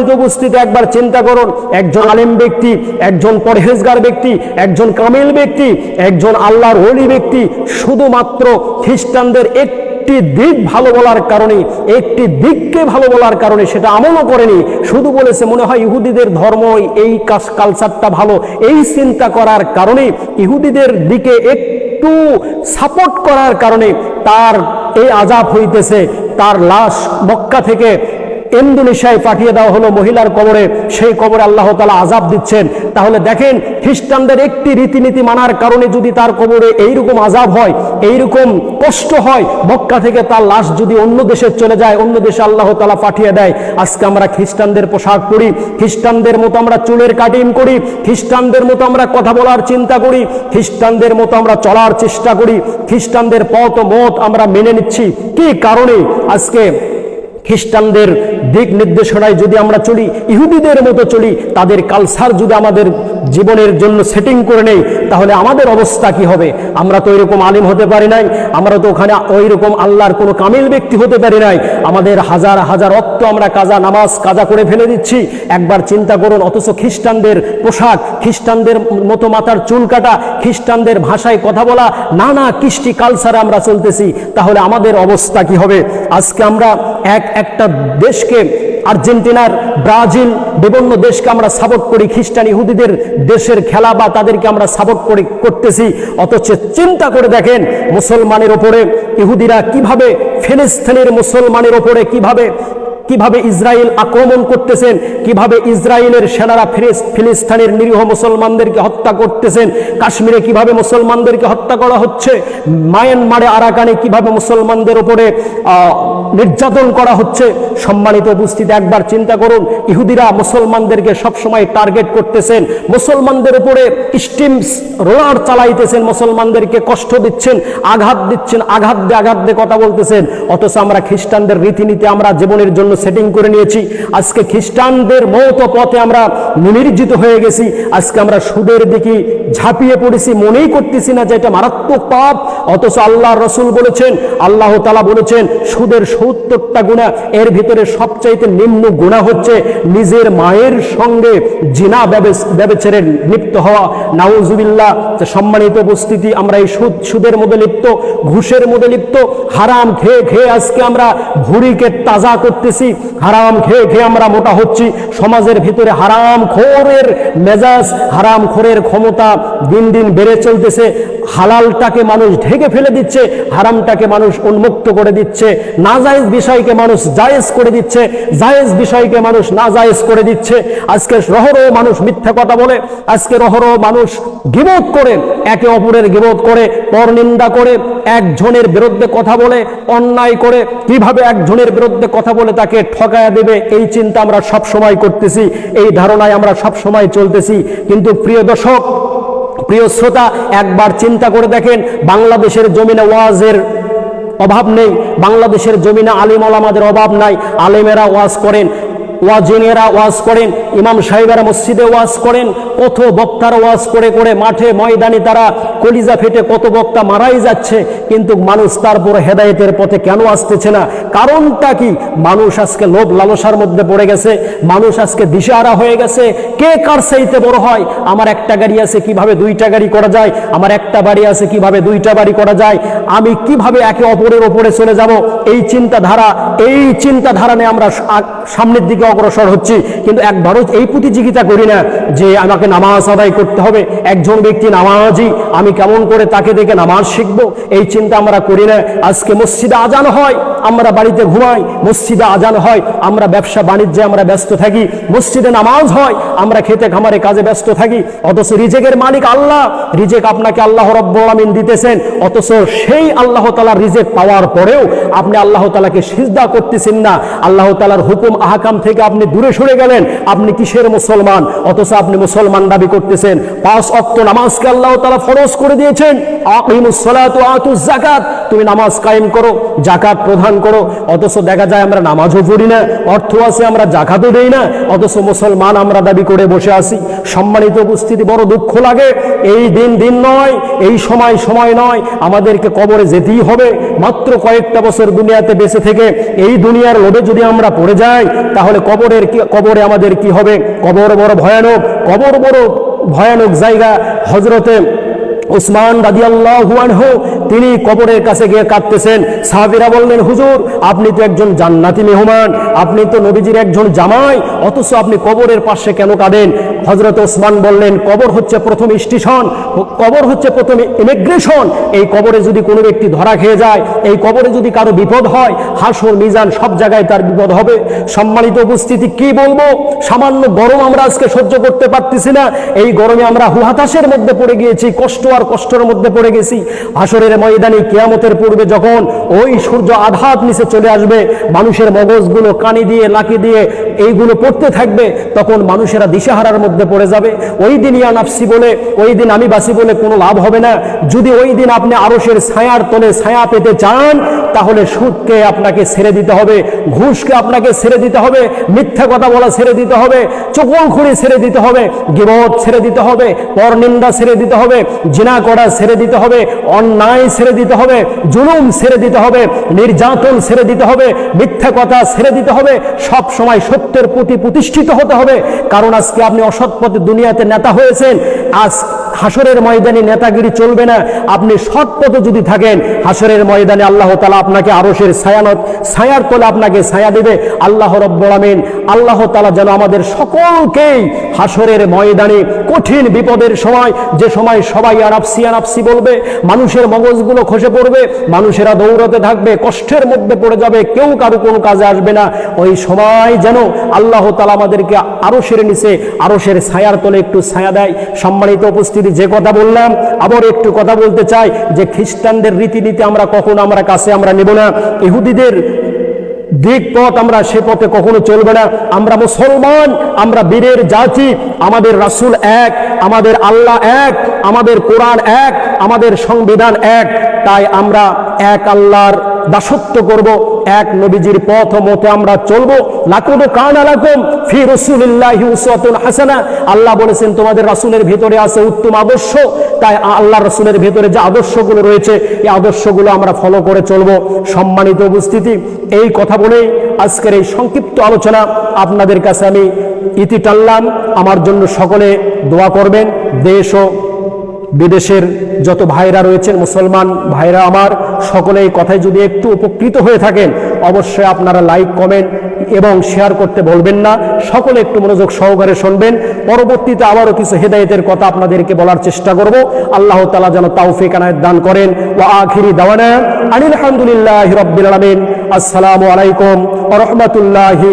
উপস্থিতি, একবার চিন্তা করুন, একজন আলেম ব্যক্তি, একজন পরহেজগার ব্যক্তি, একজন কামিল ব্যক্তি, একজন আল্লাহর ওলি ব্যক্তি, শুধুমাত্র খ্রিস্টানদের একটি দিক ভালো বলার কারণে, একটি দিককে ভালো বলার কারণে সেটা আমলও করেনি। শুধু বলেছে, মনে হয় ইহুদিদের ধর্ম এই কাস- কালচারটা ভালো। এই চিন্তা করার কারণে, ইহুদিদের দিকে একটু সাপোর্ট করার কারণে তার এই আজাব হইতেছে। তার লাশ মক্কা থেকে ইন্দোনেশিয়ায় পাঠিয়ে দেওয়া হলো মহিলার কবরে, সেই কবরে আল্লাহ তালা আজাব দিচ্ছেন। তাহলে দেখেন, খ্রিস্টানদের একটি রীতিনীতি মানার কারণে যদি তার কবরে এইরকম আজাব হয়, এইরকম কষ্ট হয়, মক্কা থেকে তার লাশ যদি অন্য দেশে চলে যায়, অন্য দেশে আল্লাহ তালা পাঠিয়ে দেয়। আজকে আমরা খ্রিস্টানদের পোশাক পরি, খ্রিস্টানদের মতো আমরা চুলের কাটিং করি, খ্রিস্টানদের মতো আমরা কথা বলার চিন্তা করি, খ্রিস্টানদের মতো আমরা চলার চেষ্টা করি, খ্রিস্টানদের পথ মত আমরা মেনে নিচ্ছি। কি কারণে? আজকে খ্রিস্টানদের দিক নির্দেশনায় যদি আমরা চলি ইহুদিদের মতো চলি তাদের কালচার যদি আমাদের জীবনের জন্য সেটিং করে নেই, তাহলে আমাদের অবস্থা কি হবে? আমরা তো এরকম আলিম হতে পারি নাই, আমরা তো ওখানে ওই রকম আল্লাহর কোনো কামিল ব্যক্তি হতে পারি নাই। আমাদের হাজার হাজার অক্ত আমরা কাজা, নামাজ, কাজা করে ফেলে দিচ্ছি। একবার চিন্তা করুন, অথচ খ্রিস্টানদের পোশাক, খ্রিস্টানদের মতো মাথার চুল কাটা, খ্রিস্টানদের ভাষায় কথা বলা, নানা কৃষ্টি কালচারে আমরা চলতেছি। তাহলে আমাদের অবস্থা কি হবে? আজকে আমরা এক একটা দেশকে আর্জেন্টিনার, ব্রাজিল, বিভিন্ন দেশকে আমরা সাপোর্ট করি, খ্রিস্টান ইহুদিদের দেশের খেলা বা তাদেরকে আমরা সাপোর্ট করে, করতেছি। অথচ চিন্তা করে দেখেন মুসলমানের ওপরে ইহুদিরা কীভাবে ফিলিস্তিনের মুসলমানের ওপরে কীভাবে কীভাবে ইসরায়েল আক্রমণ করতেছেন, কীভাবে ইসরায়েলের সেনারা ফিলিস- ফিলিস্তিনের নিরীহ মুসলমানদেরকে হত্যা করতেছেন, কাশ্মীরে কীভাবে মুসলমানদেরকে হত্যা করা হচ্ছে, মায়ানমারে আরাকানে কীভাবে মুসলমানদের উপরে নির্যাতন করা হচ্ছে, সম্মানিত উপস্থিতি একবার চিন্তা করুন, ইহুদিরা মুসলমানদেরকে সবসময় টার্গেট করতেছেন, মুসলমানদের উপরে স্টিম রোলার চালাইতেছেন, মুসলমানদেরকে কষ্ট দিচ্ছেন, আঘাত দিচ্ছেন, আঘাত দিয়ে আঘাত দিয়ে কথা বলতেছেন, অথচ আমরা খ্রিস্টানদের রীতিনীতি, আমরা জীবনের জন্য সেটিং করে নিয়েছি। আজকে খ্রিস্টানদের মৌত পথে আমরা নির্জিত হয়ে গেছি। আজকে আমরা সুদের দিকে ঝাঁপিয়ে পড়েছি, মনেই করতেছি না যে এটা মারাত্মক পাপ। অথচ আল্লাহ রসুল বলেছেন, আল্লাহ তালা বলেছেন, সুদের সত্তরটা গুণা এর ভিতরে সবচাইতে নিম্ন গুণা হচ্ছে নিজের মায়ের সঙ্গে জিনা ব্যবচারে লিপ্ত হওয়া। নাউজুবিল্লাহ, যে সম্মানিত উপস্থিতি, আমরা এই সুদ সুদের মধ্যে লিপ্ত, ঘুষের মধ্যে লিপ্ত, হারাম খেয়ে খেয়ে আজকে আমরা ভুড়িকে তাজা করতেছি। হারাম খেয়ে খেয়ে আমরা মোটা হচ্ছি। সমাজের ভিতরে হারাম খোরের মেজাজ, হারাম খোরের ক্ষমতা দিন দিন বেড়ে চলতেছে। হালালটাকে মানুষ ঢেকে ফেলে দিচ্ছে, হারামটাকে মানুষ উন্মুক্ত করে দিচ্ছে, নাজায়েজ বিষয়কে মানুষ জায়েজ করে দিচ্ছে, জায়েজ বিষয়কে মানুষ নাজায়েজ করে দিচ্ছে। আজকে রহরহ মানুষ মিথ্যা কথা বলে, আজকে রহরহ মানুষ গিবোধ করে, একে অপরের গিবোধ করে, পরনিন্দা করে, একজনের বিরুদ্ধে কথা বলে, অন্যায় করে, কীভাবে একজনের বিরুদ্ধে কথা বলে তাকে ঠকায়া দেবে, এই চিন্তা আমরা সব সময় করতেছি, এই ধারণায় আমরা সব সময় চলতেছি। কিন্তু প্রিয় দর্শক প্রিয় শ্রোতা, একবার চিন্তা করে দেখেন, বাংলাদেশের জমিনে ওয়াজের অভাব নেই, বাংলাদেশের জমিনে আলিম আলামাদের অভাব নাই, আলিমেরা ওয়াজ করেন, ওয়াজিনেরা ওয়াজ করেন ইমাম সাহেবেরা মসজিদে ওয়াজ করেন, কত বক্তারা ওয়াজ করে করে মাঠে ময়দানে তারা কলিজা ফেটে কত বক্তা মারাই যাচ্ছে, কিন্তু মানুষ তারপর হেদায়েতের পথে কেন আসতেছে না? কারণটা কি? মানুষ আজকে লোভ লালসার মধ্যে পড়ে গেছে, মানুষ আজকে দিশাহারা হয়ে গেছে, কে কার সেইতে বড় হয়? আমার একটা গাড়ি আছে, কীভাবে দুইটা গাড়ি করা যায়? আমার একটা বাড়ি আছে, কীভাবে দুইটা বাড়ি করা যায়? আমি কীভাবে একে অপরের ওপরে চলে যাব? এই চিন্তাধারা এই চিন্তাধারা নিয়ে আমরা সামনের দিকে অগ্রসর হচ্ছি, কিন্তু একবারও এই প্রতিযোগিতা করি না যে আমাকে নামাজ আদায় করতে হবে। একজন ব্যক্তি নামাজি, আমি কেমন করে তাকে দেখে নামাজ শিখব? এই চিন্তা আমরা করি না। আজকে মসজিদে আজান হয়, আমরা বাড়িতে ঘুমাই, মসজিদে আজান হয়, আমরা ব্যবসা বাণিজ্যে আমরা ব্যস্ত থাকি, মসজিদে নামাজ হয়, আমরা খেতে খামারে কাজে ব্যস্ত থাকি, অথচ রিজেকের মালিক আল্লাহ, রিজেক আপনাকে আল্লাহ রব্বুল আমিন দিতেছেন, অথচ সেই আল্লাহ তালার রিজেক পাওয়ার পরেও আপনি আল্লাহ তালাকে সিজদা করতেছেন না। আল্লাহ তালার হুকুম আহকাম থেকে আপনি দূরে সরে গেলেন, আপনি কিসের মুসলমান? অথচ আপনি মুসলমান দাবি করতেছেন, পাঁচ অক্ত নামাজকে আল্লাহ তালা ফরজ করে দিয়েছেন। যাকাত তুমি নামাজ কায়েম করো জাকাত প্রদান করো। অথচ দেখা যায় আমরা নামাজও পড়ি না, অর্থ আছে আমরা জাকাতও দেই না। অথচ মুসলমান আমরা দাবি করে বসে আছি। সম্মানিত উপস্থিতি, বড় দুঃখ লাগে। এই দিন দিন নয়, এই সময় সময় নয়, আমাদেরকে কবরে যেতেই হবে। মাত্র কয়েকটা বছর দুনিয়াতে বেঁচে থেকে এই দুনিয়ার লোভে যদি আমরা পড়ে যাই, তাহলে কবরের কবরে আমাদের কি হবে? কবর বড় ভয়ানক, কবর বড় ভয়ানক জায়গা। হজরতে ওসমান রাদিয়াল্লাহু আনহু, তিনি কবরের কাছে গিয়ে কাঁদতেছেন। সাহাবিরা বললেন, হুজুর, আপনি তো একজন জান্নাতি মেহমান, আপনি তো নবীজির একজন জামাই, অথচ আপনি কবরের পাশে কেন কাঁদেন? হজরত ওসমান বললেন, কবর হচ্ছে প্রথম স্টেশন, কবর হচ্ছে প্রথম ইমিগ্রেশন এই কবরে যদি কোনো ব্যক্তি ধরা খেয়ে যায়, এই কবরে যদি কারও বিপদ হয় হাসর মিজান সব জায়গায় তার বিপদ হবে। সম্মানিত উপস্থিতি, কি বলব? সামান্য গরম আমরা আজকে সহ্য করতে পারতেছি না। এই গরমে আমরা হুহাতাশের মধ্যে পড়ে গিয়েছি, কষ্ট আর কষ্টের মধ্যে পড়ে গেছি। হাসরের ময়দানে কিয়ামতের পূর্বে যখন ওই সূর্য আধাত নিচে চলে আসবে, মানুষের মগজগুলো কানি দিয়ে লাকি দিয়ে এইগুলো পড়তে থাকবে, তখন মানুষেরা দিশেহারার মধ্যে পড়ে যাবে। ওই দিন ইয়া নাফসি বলে, ওই দিন আমি বাসি বলে কোনো লাভ হবে না। যদি ওই দিন আপনি আরসের ছায়ার তলে ছায়া পেতে চান তাহলে সুদকে আপনাকে ছেড়ে দিতে হবে ঘুষকে আপনাকে ছেড়ে দিতে হবে মিথ্যা কথা বলা ছেড়ে দিতে হবে চকল খুঁড়ি ছেড়ে দিতে হবে গিবত ছেড়ে দিতে হবে পরনিন্দা ছেড়ে দিতে হবে জিনা করা ছেড়ে দিতে হবে অন্যায় ছেড়ে দিতে হবে জুলুম ছেড়ে দিতে হবে নির্যাতন ছেড়ে দিতে হবে মিথ্যা কথা ছেড়ে দিতে হবে সব সময় সত্যের প্রতি প্রতিষ্ঠিত হতে হবে কারণ আজকে আপনি অসৎ পথে দুনিয়াতে নেতা হয়েছেন আজ হাসরের ময়দানে নেতাগিরি চলবে না। আপনি সৎ পথে যদি থাকেন হাসরের ময়দানে আল্লাহ তালা আপনাকে আরসের ছায়ানত, ছায়ার তলে আপনাকে ছায়া দেবে। আল্লাহ রব্বরামিন আল্লাহ তালা যেন আমাদের সকলকেই হাসরের ময়দানে কঠিন বিপদের সময়, যে সময় সবাই আনাপসি আনাপসি বলবে, মানুষের মগজগুলো খসে পড়বে, মানুষেরা দৌড়াতে থাকবে, কষ্টের মধ্যে পড়ে যাবে, কেউ কারও কোনো কাজে আসবে না। ওই সময় যেন আল্লাহ তালা আমাদেরকে আরসের নিচে আরসের ছায়ার তলে একটু ছায়া দেয়। সম্মানিত উপস্থিতি, যে কথা বললাম, আবার একটু কথা বলতে চাই, যে খ্রিস্টানদের রীতিনীতি আমরা কখনো আমরা কাছে আমরা নেব না। ইহুদিদের দিক পথ আমরা সে পথে কখনো চলবে না। আমরা মুসলমান, আমরা বীরের জাতি, আমাদের রাসুল এক, আমাদের আল্লাহ এক, আমাদের কোরআন এক, আমাদের সংবিধান এক। তাই আমরা এক আল্লাহর দাসত্ব করব, এক নবীজির পথ মতে আমরা চলবো। লাকুদ কান আলাকুম ফি রাসূলিল্লাহি উসওয়াতুন হাসানা। আল্লাহ বলেছেন, তোমাদের রাসূলের ভিতরে আছে উত্তম আদর্শ। তাই আল্লাহ রাসূলের ভিতরে যে আদর্শগুলো রয়েছে, এই আদর্শগুলো আমরা ফলো করে চলবো। সম্মানিত উপস্থিতি, এই কথা বলেই আজকের এই সংক্ষিপ্ত আলোচনা আপনাদের কাছে আমি ইতি টানলাম। আমার জন্য সকলে দোয়া করবেন। দেশ ও বিদেশের যত ভাইরা রয়েছেন, মুসলমান ভাইরা আমার সকলে এই কথায় যদি একটু উপকৃত হয়ে থাকেন, অবশ্যই আপনারা লাইক, কমেন্ট এবং শেয়ার করতে বলবেন না। সকলে একটু মনোযোগ সহকারে শুনবেন। পরবর্তীতে আবারও কিছু হেদায়েতের কথা আপনাদেরকে বলার চেষ্টা করব। আল্লাহ তালা যেন তাওফিক আনায়ত দান করেন। ও আখিরি দাওয়ানা আনিল আলহামদুলিল্লাহ রব্বিল আলামিন। আসসালামু আলাইকুম রাহমাতুল্লাহি